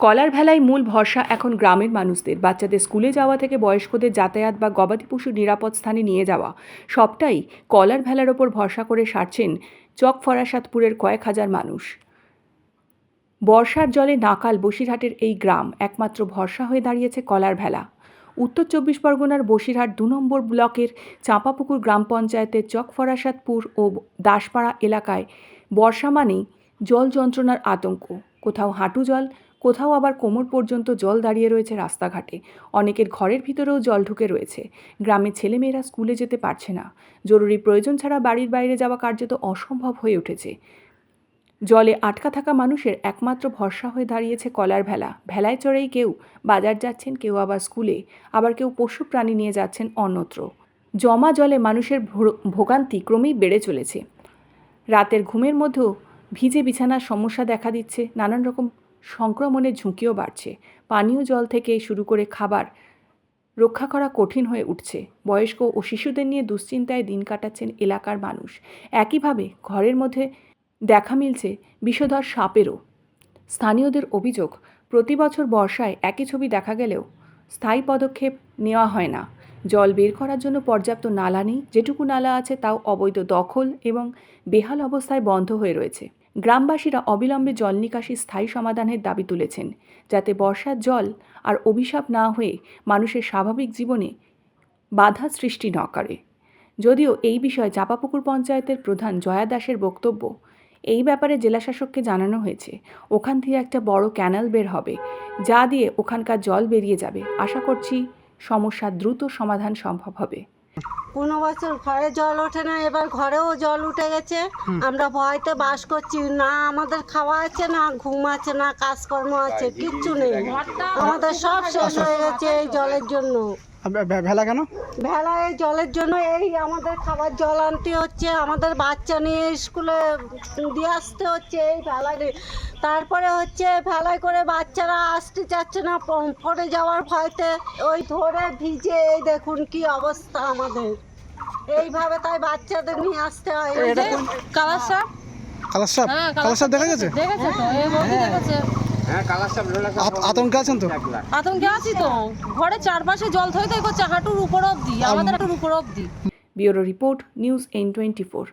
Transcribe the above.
কলার ভেলায় মূল ভরসা এখন গ্রামের মানুষদের। বাচ্চাদের স্কুলে যাওয়া থেকে বয়স্কদের যাতায়াত বা গবাদি পশুর নিরাপদ স্থানে নিয়ে যাওয়া। সবটাই কলার ভেলার ওপর ভরসা করে সারছেন চক ফরাসাতপুরের কয়েক হাজার মানুষ। বর্ষার জলে নাকাল বসিরহাটের এই গ্রাম একমাত্র ভরসা হয়ে দাঁড়িয়েছে কলার ভেলা। উত্তর চব্বিশ পরগনার বসিরহাট দু নম্বর ব্লকের চাঁপাপুকুর গ্রাম পঞ্চায়েতের চক ফরাসাতপুর ও দাসপাড়া এলাকায় বর্ষা মানেই জল যন্ত্রণার আতঙ্ক। কোথাও হাঁটু জল, কোথাও আবার কোমর পর্যন্ত জল দাঁড়িয়ে রয়েছে রাস্তাঘাটে। অনেকের ঘরের ভিতরেও জল ঢুকে রয়েছে। গ্রামের ছেলেমেয়েরা স্কুলে যেতে পারছে না। জরুরি প্রয়োজন ছাড়া বাড়ির বাইরে যাওয়া কার্যত অসম্ভব হয়ে উঠেছে। জলে আটকা থাকা মানুষের একমাত্র ভরসা হয়ে দাঁড়িয়েছে কলার ভেলা। ভেলায় চড়েই কেউ বাজার যাচ্ছেন, কেউ আবার স্কুলে। আবার কেউ পশু প্রাণী নিয়ে যাচ্ছেন অন্যত্র। জমা জলে মানুষের ভোগান্তি ক্রমেই বেড়ে চলেছে। রাতের ঘুমের মধ্যেও ভিজে বিছানার সমস্যা দেখা দিচ্ছে, নানান রকম সংক্রমণের ঝুঁকিও বাড়ছে। পানীয় জল থেকে শুরু করে খাবার রক্ষা করা কঠিন হয়ে উঠছে। বয়স্ক ও শিশুদের নিয়ে দুশ্চিন্তায় দিন কাটাচ্ছেন এলাকার মানুষ। একইভাবে ঘরের মধ্যে দেখা মিলছে বিষধর সাপেরও। স্থানীয়দের অভিযোগ, প্রতি বছর বর্ষায় একই ছবি দেখা গেলেও স্থায়ী পদক্ষেপ নেওয়া হয় না। জল বের করার জন্য পর্যাপ্ত নালা নেই। যেটুকু নালা আছে তাও অবৈধ দখল এবং বেহাল অবস্থায় বন্ধ হয়ে রয়েছে। গ্রামবাসীরা অবিলম্বে জল নিকাশি স্থায়ী সমাধানের দাবি তুলেছেন, যাতে বর্ষার জল আর অভিশাপ না হয়ে মানুষের স্বাভাবিক জীবনে বাধা সৃষ্টি না করে। যদিও এই বিষয়ে চাপাপুকুর পঞ্চায়েতের প্রধান জয়া দাসের বক্তব্য, এই ব্যাপারে জেলাশাসককে জানানো হয়েছে, ওখান থেকে একটা বড় ক্যানাল বের হবে, যা দিয়ে ওখানকার জল বেরিয়ে যাবে। আশা করছি সমস্যা দ্রুত সমাধান সম্ভব হবে। কোনো বছর ঘরে জল ওঠে না এবার ঘরেও জল উঠে গেছে। আমরা ভয়তে বাস করছি না আমাদের খাওয়া আছে না ঘুম আছে না কাজকর্ম আছে কিচ্ছু নেই। আমাদের সব শেষ হয়ে গেছে এই জলের জন্য। ভেলা কেন? ভেলা এই জলের জন্য এই আমাদের খাবার জল আনতে হচ্ছে আমাদের বাচ্চা নিয়ে স্কুলে দিয়ে আসতে হচ্ছে এই ভেলায় তারপরে হচ্ছে ভেলায় করে বাচ্চারা আসতে চাচ্ছে না পড়ে যাওয়ার ভয়তে। ওই ধরে ভিজে এই দেখুন কি অবস্থা আমাদের। এইভাবে তাই বাচ্চাদের নিয়ে আসতে হয়। কালার সাপ? কালার সাপ? কালার সাপ দেখা গেছে? দেখেছে তো? এই দেখেছে? আত- আতঙ্কে আছেন তো? আতঙ্কে আছি তো। ঘরে চারপাশে জল থই থই করছে হাঁটুর উপর অব্দি আমাদের হাঁটুর উপর অব্দি bureau report news N twenty four.